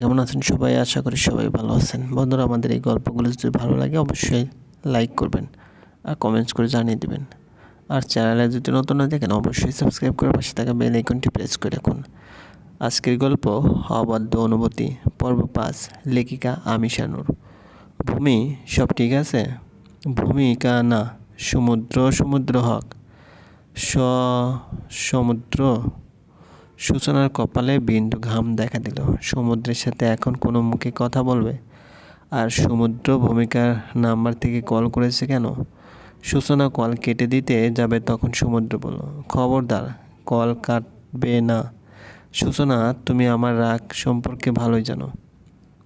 কেমন আছেন সবাই? আশা করি সবাই ভালো আছেন। বন্ধুরা, আমাদের এই গল্পগুলো যদি ভালো লাগে, অবশ্যই লাইক করবেন আর কমেন্টস করে জানিয়ে দেবেন। আর চ্যানেলে যদি নতুন হয়ে দেখেন অবশ্যই সাবস্ক্রাইব করে পাশে থাকা বেল আইকনটি প্রেস করে রাখুন। আজকের গল্প, অবাধ্য অনুভূতি, পর্ব পাঁচ, লেখিকা আমি শানুর ভূমি সব ঠিক আছে? ভূমিকা না, সমুদ্র সমুদ্র হক। স, সমুদ্র সূচনার কপালে বিন্দু ঘাম দেখা দিল। সমুদ্রের সাথে এখন কোনো মুখে কথা বলবে? আর সমুদ্র ভূমিকার নাম্বার থেকে কল করেছে কেন? সূচনা কল কেটে দিতে যাবে তখন সমুদ্র বলল, খবরদার, কল কাটবে না। সূচনা, তুমি আমার রাগ সম্পর্কে ভালোই জানো।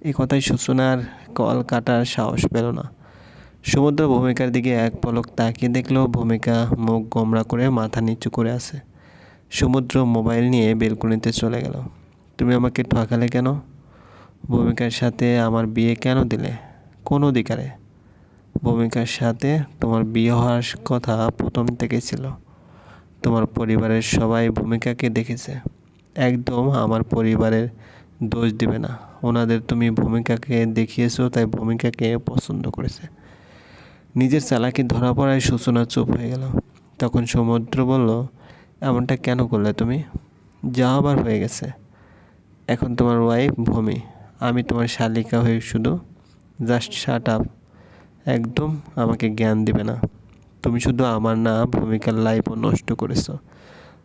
এই কথায় সূচনার কল কাটার সাহস পেল না। সমুদ্র ভূমিকার দিকে এক পলক তাকিয়ে দেখল, ভূমিকা মুখ গোমরা করে মাথা নিচু করে আছে। সমুদ্র মোবাইল নিয়ে বেলকুনিতে চলে গেল। তুমি আমাকে ঠকালে কেন? ভূমিকার সাথে আমার বিয়ে কেন দিলে? কোন অধিকারে? ভূমিকার সাথে তোমার বিয়ে হওয়ার কথা প্রথম থেকে ছিল। তোমার পরিবারের সবাই ভূমিকাকে দেখেছে। একদম আমার পরিবারের দোষ দিবে না। ওনাদের তুমি ভূমিকাকে দেখিয়েছো, তাই ভূমিকাকে পছন্দ করেছে। নিজের চালাকি ধরা পড়ায় সূচনা চুপ হয়ে গেল। তখন সমুদ্র বলল এমনটা কেন করলে তুমি? যা আবার হয়ে গেছে। এখন তোমার ওয়াইফ ভূমি। আমি তোমার শালিকা হয়ে শুধু জাস্ট শার্ট আপ একদম আমাকে জ্ঞান দিবে না। তুমি শুধু আমার না, ভূমিকার লাইফও নষ্ট করেছ।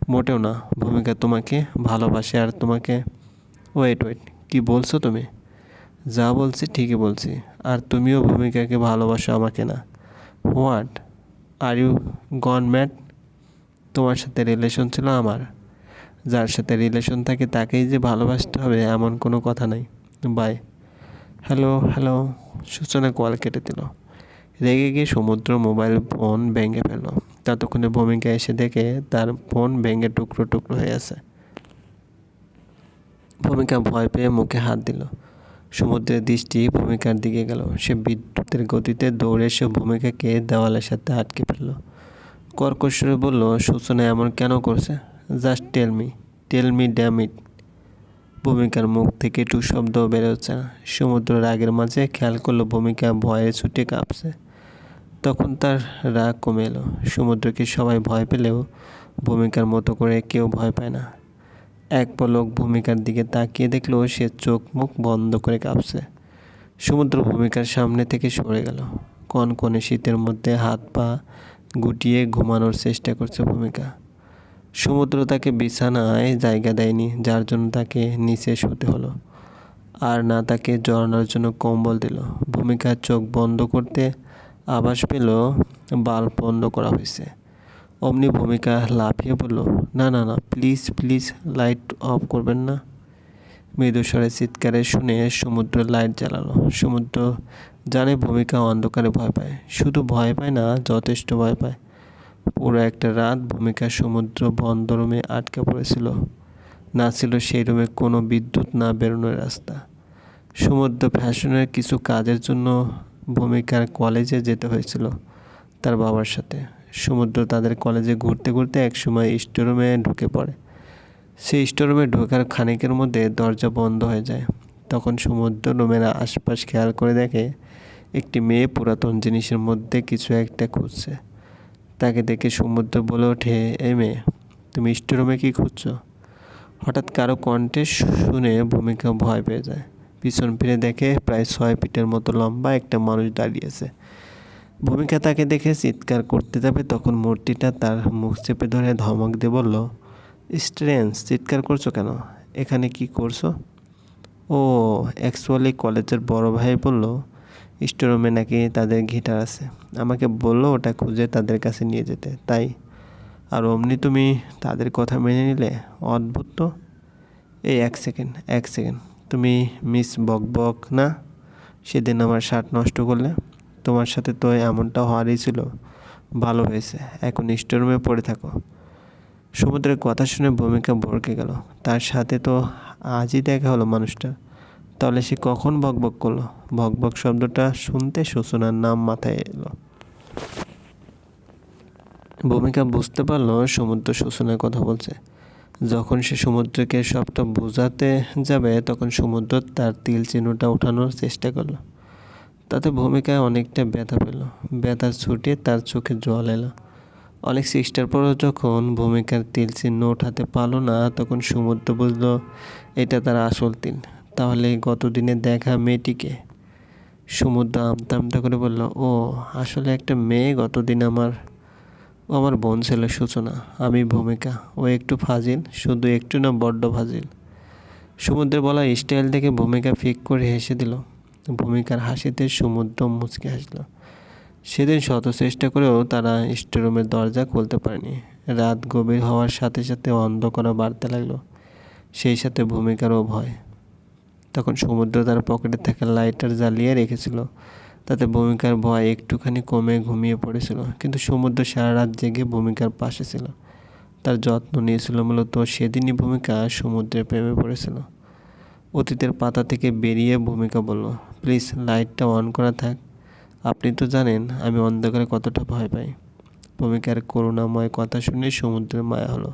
মোটেও না। ভূমিকা তোমাকে ভালোবাসে আর তোমাকে ওয়েট ওয়েট কি বলছো তুমি? যা বলছি ঠিকই বলছি। আর তুমিও ভূমিকাকে ভালোবাসো আমাকে না। What are you gone mad তোমার সাথে রিলেশন ছিল আমার। যার সাথে রিলেশন থাকে তাকেই যে ভালোবাসতে হবে এমন কোনো কথা নাই। Bye hello hello Suchana call কেটে দিল। রেগে গিয়ে সমুদ্র মোবাইল ফোন ভেঙে ফেলল। ততক্ষণে ভূমিকা এসে দেখে তার ফোন ভেঙে টুকরো টুকরো হয়ে আছে। ভূমিকা ভয় পেয়ে মুখে হাত দিল। সমুদ্রের দৃষ্টি ভূমিকার দিকে গেল। সে বিদ্যুতের গতিতে দৌড়ে এসে ভূমিকাকে দেওয়ালের সাথে আটকে ফেলল। কর্কশ্বরে বলল সূচনা এমন কেন করছে? Just tell me tell me damn it ভূমিকার মুখ থেকে টু শব্দ বেরোচ্ছে না। সমুদ্র রাগের মাঝে খেয়াল করল, ভূমিকা ভয়ে ছুটে কাঁপছে। তখন তার রাগ কমে এলো। সমুদ্রকে সবাই ভয় পেলেও ভূমিকার মতো করে কেউ ভয় পায় না। এক পলক ভূমিকার দিকে তাকিয়ে দেখল, সে চোখ মুখ বন্ধ করে কাঁপছে। সমুদ্র ভূমিকার সামনে থেকে সরে গেল। কনকনে শীতের মধ্যে হাত পা গুটিয়ে ঘুমানোর চেষ্টা করছে ভূমিকা। সমুদ্র তাকে বিছানায় জায়গা দেয়নি, যার জন্য তাকে নিচে শুতে হলো আর না তাকে জড়ানোর জন্য কম্বল দিল। ভূমিকা চোখ বন্ধ করতে আভাস পেল, বাল্ব বন্ধ করা হয়েছে। অমনি ভূমিকা লাফিয়ে বলল, না না না, প্লিজ প্লিজ, লাইট অফ করবেন না। মৃদু স্বরে চিৎকারে শুনে সমুদ্র লাইট জ্বালালো। সমুদ্র জানে ভূমিকা অন্ধকারে ভয় পায়। শুধু ভয় পায় না, যথেষ্ট ভয় পায়। পুরো একটা রাত ভূমিকা সমুদ্র বন্ধ রুমে আটকে পড়েছিল। না ছিল সেই রুমে কোনো বিদ্যুৎ, না বেরোনোর রাস্তা। সমুদ্র ফ্যাশনের কিছু কাজের জন্য ভূমিকার কলেজে যেতে হয়েছিল তার বাবার সাথে। সমুদ্র তাদের কলেজে ঘুরতে ঘুরতে একসময় স্টোরুমে ঢুকে পড়ে। সেই স্টোরুমে ঢোকার খানিকের মধ্যে দরজা বন্ধ হয়ে যায়। তখন সমুদ্র রুমের আশপাশ খেয়াল করে দেখে, একটি মেয়ে পুরাতন জিনিসের মধ্যে কিছু একটা খুঁজছে। তাকে দেখে সমুদ্র বলে ওঠে, এই মেয়ে, তুমি স্টোরুমে কী খুঁজছো? হঠাৎ কারও কণ্ঠে শুনে ভূমিকা ভয় পেয়ে যায়। পিছন ফিরে দেখে প্রায় ছয় ফিটের মতো লম্বা একটা মানুষ দাঁড়িয়েছে ভূমিকা তাকে দেখে চিৎকার করতে যাবে, তখন মূর্তিটা তার মুখ চেপে ধরে ধমক দিয়ে বলল স্ট্রেন্স চিৎকার করছ কেন? এখানে কি করছ? ও অ্যাকচুয়ালি কলেজের বড় ভাই বলল, স্টোরুমে নাকি তাদের গিটার আছে। আমাকে বলল ওটা খুঁজে তাদের কাছে নিয়ে যেতে। তাই, আর অমনি তুমি তাদের কথা মেনে নিলে? অদ্ভুত তো। এই এক সেকেন্ড এক সেকেন্ড তুমি মিস বক বক না? সেদিন আমার শার্ট নষ্ট করলে। তোমার সাথে তো এমনটা হওয়ারই ছিল। ভালো হয়েছে। এখন স্টোরুমে পড়ে থাকো। সমুদ্রের কথা শুনে ভূমিকা ভরকে গেল। তার সাথে তো আজই দেখা হলো মানুষটা। তাহলে সে কখন বকবক করল? বকবক শব্দটা শুনতে সূচনার নাম মাথায় এলো। ভূমিকা বুঝতে পারল সমুদ্র সূচনার কথা বলছে। যখন সে সমুদ্রকে সবটা বোঝাতে যাবে, তখন সমুদ্র তার তিল চিহ্নটা ওঠানোর চেষ্টা করল। তাতে ভূমিকায় অনেকটা ব্যথা পেল। ব্যথার ছুটে তার চোখে জল এলো। অনেক চেষ্টার পরও যখন ভূমিকার তিল চিহ্ন ওঠাতে পারল না, তখন সমুদ্র বুঝলো, এটা তার আসল তিল। তাহলে গতদিনে দেখা মেয়েটিকে? সমুদ্র আমতা আমতা করে বলল, ও, আসলে একটা মেয়ে গতদিন আমার, ও আমার বোন ছিল সূচনা। আমি ভূমিকা। ও একটু ফাজিল, শুধু একটু না বড্ড ফাজিল। সমুদ্রে বলা স্টাইল দেখে ভূমিকা ফিক করে হেসে দিল। ভূমিকার হাসিতে সমুদ্র মুচকে হাসলো। সেদিন শত চেষ্টা করেও তারা স্টোরুমের দরজা খুলতে পারেনি। রাত গভীর হওয়ার সাথে সাথে অন্ধকারও বাড়তে লাগল, সেই সাথে ভূমিকারও ভয়। তখন সমুদ্র তার পকেটে থাকা লাইটার জ্বালিয়ে রেখেছিল, তাতে ভূমিকার ভয় একটুখানি কমে ঘুমিয়ে পড়েছিল, কিন্তু সমুদ্র সারা রাত জেগে ভূমিকার পাশে ছিল। তার যত্ন নিয়েছিল মূলত সেদিনই ভূমিকা সমুদ্রের প্রেমে পড়েছিল। অতীতের পাতা থেকে বেরিয়ে ভূমিকা বলল, প্লিজ, লাইটটা অন করা থাক। আপনি তো জানেন, আমি অন্ধকারে কতটা ভয় পাই। ভূমিকার করুণাময় কথা শুনে সমুদ্রের মায়া হলো।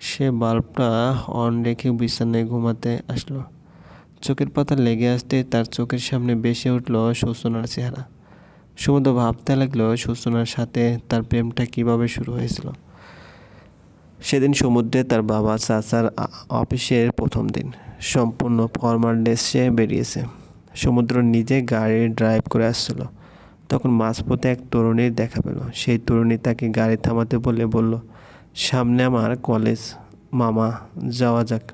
সে বাল্বটা অন রেখে বিছানায় ঘুমাতে আসলো। চোখের পাতা লেগে আসতে তার চোখের সামনে বেসে উঠল সূচনার চেহারা। সমুদ্র ভাবতে লাগল সূচনার সাথে তার প্রেমটা কীভাবে শুরু হয়েছিল। সেদিন সমুদ্রে তার বাবা চাচার অফিসের প্রথম দিন। সম্পূর্ণ ফর্মাল ড্রেসে বেরিয়েছে। সমুদ্র নিজে গাড়ি ড্রাইভ করে আসছিল। তখন মাঝপথে এক তরুণীর দেখা পেল। সেই তরুণী তাকে গাড়ি থামাতে বলে বলল, সামনে আমার কলেজ, মামা, যাওয়া যাক।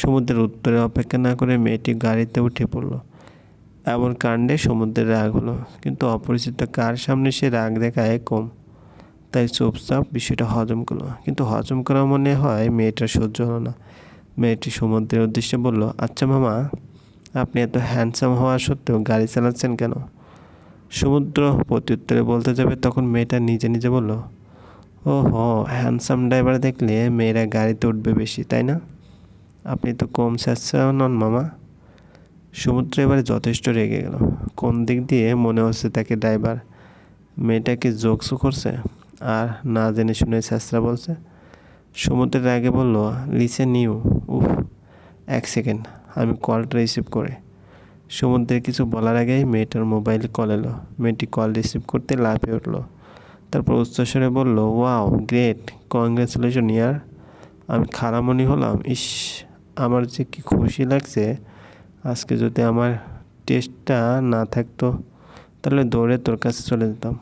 সমুদ্রের উত্তরে অপেক্ষা না করে মেয়েটি গাড়িতে উঠে পড়ল। এমন কাণ্ডে সমুদ্রের রাগ হলো, কিন্তু অপরিচিত কার সামনে সে রাগ দেখায় কম। তাই চুপচাপ বিষয়টা হজম করল, কিন্তু হজম করা মনে হয় মেয়েটার সহ্য হলো না। মেয়েটি সমুদ্রের উদ্দেশ্যে বলল আচ্ছা মামা, আপনি এত হ্যান্ডসাম হওয়া সত্ত্বেও গাড়ি চালাচ্ছেন কেন? সমুদ্র প্রত্যুত্তরে বলতে যাবে, তখন মেয়েটা নিজে নিজে বলল ও হ হ্যান্ডসাম ড্রাইভার দেখলে মেয়েরা গাড়িতে উঠবে বেশি, তাই না? আপনি তো কম স্যাঁচা নন মামা। সমুদ্র এবারে যথেষ্ট রেগে গেল। কোন দিক দিয়ে মনে হচ্ছে তাকে ড্রাইভার মেয়েটাকে জোকসও করছে? আর না জেনে শুনে স্যাঁচরা বলছে। সমুদ্রের আগে বলল, লিসে নিউ। উফ, এক সেকেন্ড, আমি কলটা রিসিভ করে। সমুদ্রের কিছু বলার আগেই মেয়েটার মোবাইল কল এলো। মেয়েটি কল রিসিভ করতে লাফে উঠল। তারপর উচ্চস্বরে বলল, ওয়াও, গ্রেট, কংগ্রেচুলেশন ইয়ার। আমি খারামণি হলাম। ইস, আমার যে কি খুশি লাগছে। আজকে যদি আমার টেস্টটা না থাকতো, তাহলে দৌড়ে তোর কাছে চলে যেতাম।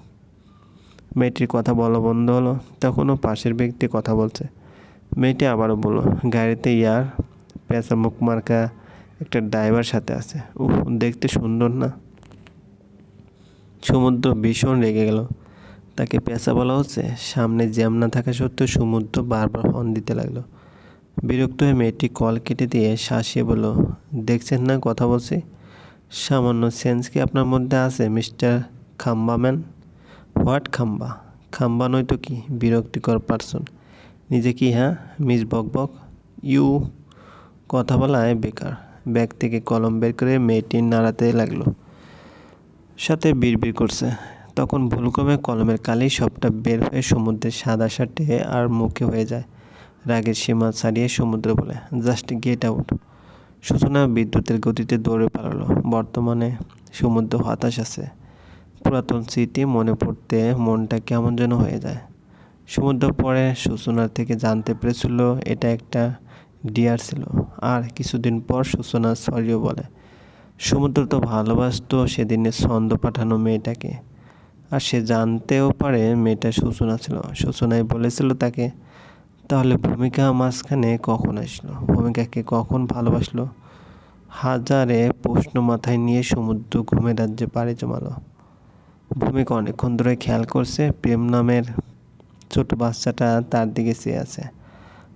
মেয়েটির কথা বলা বন্ধ হলো। তখনও পাশের ব্যক্তি কথা বলছে। মেয়েটি আবারও বলল, গাড়িতে ইয়ার, পেঁচা মুখ মার্কা একটা ড্রাইভার সাথে আছে। ও দেখতে সুন্দর না? সমুদ্র ভীষণ রেগে গেল। তাকে পেঁচা বলা হচ্ছে। সামনে জ্যাম না থাকা সত্ত্বেও সমুদ্র বারবার হর্ন দিতে লাগল। বিরক্ত হয়ে মেয়েটি কল কেটে দিয়ে শাসিয়ে বলল, দেখছেন না কথা বলছি? সামান্য সেন্স কি আপনার মধ্যে আছে মিস্টার খাম্বাম্যান? হোয়াট খাম্বা? খাম্বা নয়তো কি? বিরক্তিকর পার্সন নিজে কি হ্যাঁ মিস বক বক ইউ, কথা বলায় বেকার। ব্যাগ থেকে কলম বের করে মেয়েটি নাড়াতে লাগল। সাথে বিড়বিড় করছে। তখন ভুলক্রমে কলমের কালি সবটা বের হয়ে সমুদ্রের সাদা শার্টে আর মুখে হয়ে যায়। রাগের সীমা ছাড়িয়ে সমুদ্র বলে, জাস্ট গেট আউট। সূচনা বিদ্যুতের গতিতে দৌড়ে পালালো। বর্তমানে সমুদ্র হতাশ আছে। পুরাতন স্মৃতি মনে পড়তে মনটা কেমন যেন হয়ে যায়। সমুদ্র পরে সূচনার থেকে জানতে পেরেছিল, এটা একটা ডিয়ার ছিল। আর কিছুদিন পর সূচনা সরিও বলে, সমুদ্র তো ভালোবাসত সেদিনে ছন্দ পাঠানো মেয়েটাকে। আর সে জানতেও পারে মেয়েটা সূচনা ছিল। সূচনায় বলেছিল তাকে, তাহলে ভূমিকা মাঝখানে কখন আসলো? ভূমিকাকে কখন ভালোবাসলো? হাজারে প্রশ্ন মাথায় নিয়ে সমুদ্র ঘুমে রাজ্যে পাড়ি জমালো। ভূমিকা অনেকক্ষণ ধরে খেয়াল করছে প্রেম নামের ছোট বাচ্চাটা তার দিকে চেয়ে আছে।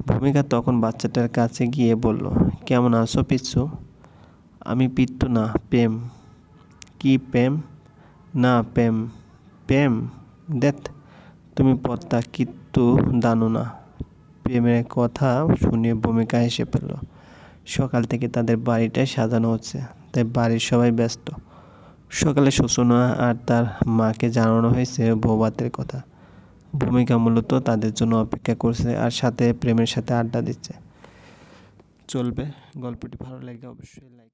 ভূমিকা তখন বাচ্চাটার কাছে গিয়ে বলল, কেমন আছো পিচ্ছু আমি পিত্তু না, প্রেম। কি প্রেম? না, প্রেম। প্রেম? দেখ, তুমি পদ্মা কিত্তু দানো না। প্রেমের কথা শুনে ভূমিকা হেসে ফেলল, সকাল থেকে তাদের বাড়িটা সাজানো হচ্ছে, তাই বাড়ির সবাই ব্যস্ত। সকালে সূচনা আর তার মাকে জানানো হয়েছে বৌভাতের কথা। ভূমিকা মূলত তাদের জন্য অপেক্ষা করছে আর সাথে প্রেমের সাথে আড্ডা দিচ্ছে। চলবে। গল্পটি ভালো লাগে অবশ্যই লাইক